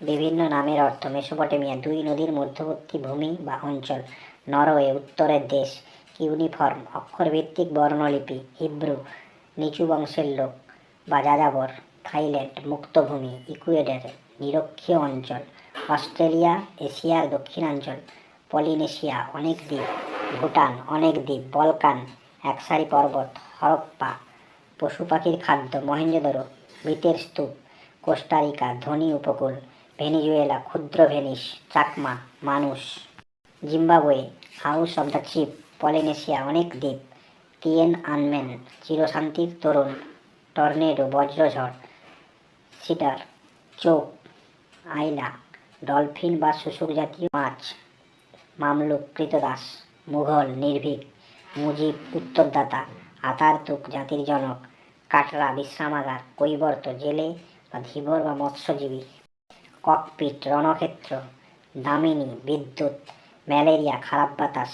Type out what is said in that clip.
বিভিন্ন নামের অর্থ মেসোপটেমিয়া, দুই নদীর মধ্যবর্তী ভূমি বা অঞ্চল, নরওয়ে উত্তরের দেশ, ইউনিফর্ম, অক্ষরভিত্তিক বর্ণলিপি, হিব্রু, নিচু বংশের লোক বা যাযাবর, থাইল্যান্ড, মুক্তভূমি, ইকুয়েডর, নিরক্ষীয় অঞ্চল, অস্ট্রেলিয়া, এশিয়ার দক্ষিণাঞ্চল, পলিনেশিয়া, অনেক দ্বীপ, ভুটান, অনেক দ্বীপ, বলকান, একসারি পর্বত, হরপ্পা পশু পাখির খাদ্য মহেঞ্জোদরো বেতের স্তূপ, কোস্টারিকা, ধনী উপকূল ভেনিজুয়েলা, ক্ষুদ্র ভেনিস, চাকমা, মানুষ, Zimbabwe, house of the chip Polynesia, অনেক দ্বীপ, টিয়েন আনমেন, চিরশান্তির তরুণ, টর্নেডো, বজ্রঝড় সিটার চোখ আইলা, ডলফিন বা শুশুক জাতীয় মাছ, মামলুক, কৃতদাস, মুঘল, নির্ভীক, মুজিব, উত্তরদাতা, আতারতুক, জাতির জনক কাটরা বিশ্রামাগার, কৈবর্ত, জেলে বা ধীবর বা মৎস্যজীবী। ককপিট রণক্ষেত্র দামিনী বিদ্যুৎ ম্যালেরিয়া খারাপ বাতাস।